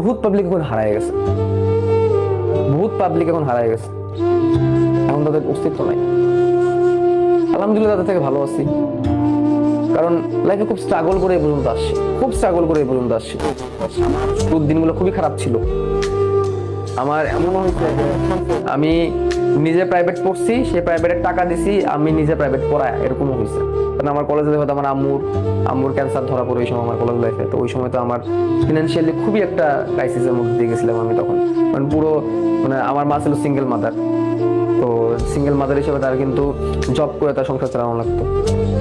বহুত পাবলিক এখন হারায় গেছে। বহুত পাবলিক এখন হারায় গেছে। এখন তাদের অস্তিত্ব নাই। আলহামদুলিল্লাহ তাদের থেকে ভালো আছি। কারণ লাইফে খুব স্ট্রাগল করে এই পর্যন্ত আসছি। খুব স্ট্রাগল করে এই পর্যন্ত আসছি। দিনগুলো খুবই খারাপ ছিল। আমার এমন হয়েছে আমি নিজে প্রাইভেট পড়ছি, সে প্রাইভেটের টাকা দিছি, আমি নিজে প্রাইভেট পড়ায়, এরকমও হয়েছে কারণ আমার কলেজে হয়তো আমার আম্মুর আম্মুর ক্যান্সার ধরা পড়ে ওই সময় আমার কলেজ লাইফে তো ওই সময় তো আমার ফিনান্সিয়ালি খুবই একটা ক্রাইসিসের মধ্যে দিয়ে গেছিলাম আমি তখন। মানে পুরো মানে আমার মা ছিল সিঙ্গেল মাদার তো সিঙ্গেল মাদার হিসেবে তার কিন্তু জব করে তার সংসার চালানো লাগতো।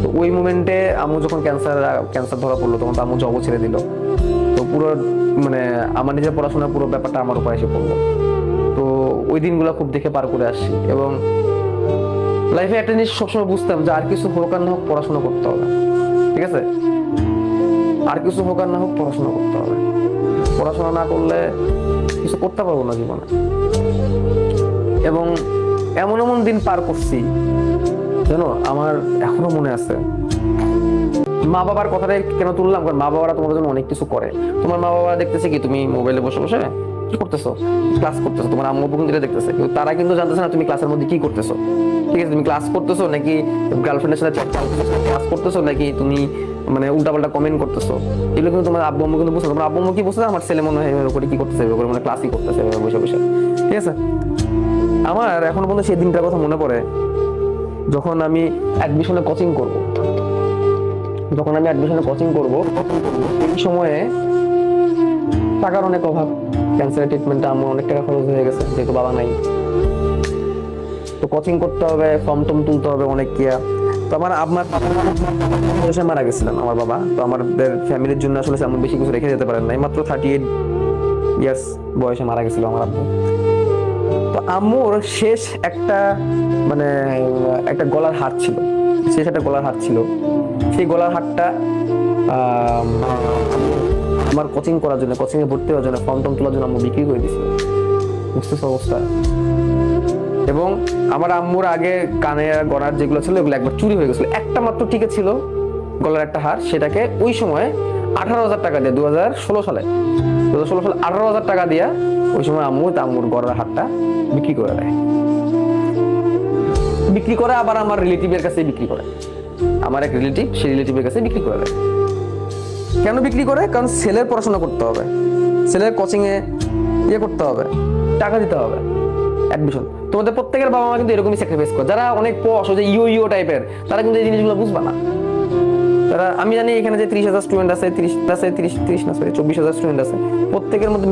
তো ওই মোমেন্টে আম্মু যখন ক্যান্সার ক্যান্সার ধরা পড়ল, তখন তো আম্মু জবও ছেড়ে দিল। তো পুরো মানে আমার নিজের পড়াশোনার পুরো ব্যাপারটা আমার উপর এসে পড়ল। তো ওই দিনগুলো খুব দেখে পার করে আসছি এবং লাইফে একটা জিনিস সবসময় বুঝতাম যে আর কিছু হোক আর না হোক পড়াশোনা করতে হবে, ঠিক আছে? আর কিছু হোক আর না হোক পড়াশোনা করতে হবে। পড়াশোনা না করলে কিছু করতে পারব না জীবনে। এবং এমন এমন দিন পার করছি, জানো, আমার এখনও মনে আছে। মা বাবার কথাটাই কেন তুললাম? কারণ মা বাবারা তোমার জন্য অনেক কিছু করে। তোমার মা বাবারা দেখতেছে কি, তুমি মোবাইলে বসে বসে কি করতেছো? ক্লাস করতেছো, তোমার আম্মু কিন্তু এটা দেখতেছে। কিন্তু তারা কিন্তু জানতেছে না তুমি ক্লাসের মধ্যে কি করতেছো। ঠিক আছে, তুমি ক্লাস করতেছো নাকি গার্লফ্রেন্ডের সাথে ক্লাস করতেছো নাকি তুমি মানে উল্টাপাল্টা কমেন্ট করতেছো? এগুলো কিন্তু তোমার আব্বু আম্মু কিন্তু বুঝতে তোমার আব্বু আম্মু কি বুঝতে আমার ছেলে মনে হয় করে কি করতেছে করে মানে ক্লাসই করতেছে বসে বসে। ঠিক আছে? আমার এখন পর্যন্ত সেই দিনটার কথা মনে পড়ে, যখন আমি অ্যাডমিশনে কোচিং করব। যখন আমি অ্যাডমিশনে কোচিং করব, এই সময়ে টাকার অনেক অভাব। ক্যান্সারের ট্রিটমেন্টে আমার অনেক টাকা খরচ হয়ে গেছে, যেহেতু বাবা নাই। তো কোচিং করতে হবে ফর্ম টম তুলতে হবে অনেক কিয়া তো আমার আমার বয়সে মারা গেছিলেন, আমার বাবা। তো আমাদের ফ্যামিলির জন্য আসলে তেমন বেশি কিছু রেখে যেতে পারেন নাই। মাত্র থার্টি এইট ইয়ার্স বয়সে মারা গেছিল আমার আব্বু। তো আম্মুর শেষ একটা মানে একটা গলার হার ছিল। শেষ একটা গলার হার ছিল। সেই গলার আম, আমার কোচিং করার জন্য কোচিংয়ে ভর্তি হওয়ার জন্য ফর্ম টম তোলার জন্য আম্মু বিক্রি করে দিছিল বুঝতেছ অবস্থা? এবং আমার আম্মুর আগে কানে গড়ার যেগুলো ছিল ওগুলো একবার চুরি হয়ে গেছিল। একটা মাত্র টিকে ছিল গলার একটা হার সেটাকে ওই সময় আঠারো হাজার টাকা দিয়ে দু হাজার ষোলো সালে দু হাজার ষোলো সালে আঠারো হাজার টাকা দিয়া ওই সময় আম্মু আম্মুর গলার হারটা বিক্রি করে দেয়। বিক্রি করে আবার আমার রিলেটিভের কাছে বিক্রি করে। আমার এক রিলেটিভ সেই রিলেটিভের কাছে বিক্রি করে দেয়। কেন বিক্রি করে? কারণ ছেলের পড়াশোনা করতে হবে। ছেলের কোচিং এ ইয়ে করতে হবে। টাকা দিতে হবে। অ্যাডমিশন তোমাদের প্রত্যেকের বাবা মা কিন্তু এরকমই স্যাক্রিফাইস করে। যারা অনেক পশ যে ইও ইও টাইপের তারা কিন্তু এই জিনিসগুলো বুঝবে না। তারা, আমি জানি এখানে যে ত্রিশ হাজার স্টুডেন্ট আছে, ত্রিশ আছে ত্রিশ ত্রিশ না সরি চব্বিশ হাজার স্টুডেন্ট আছে। প্রত্যেকের মধ্যে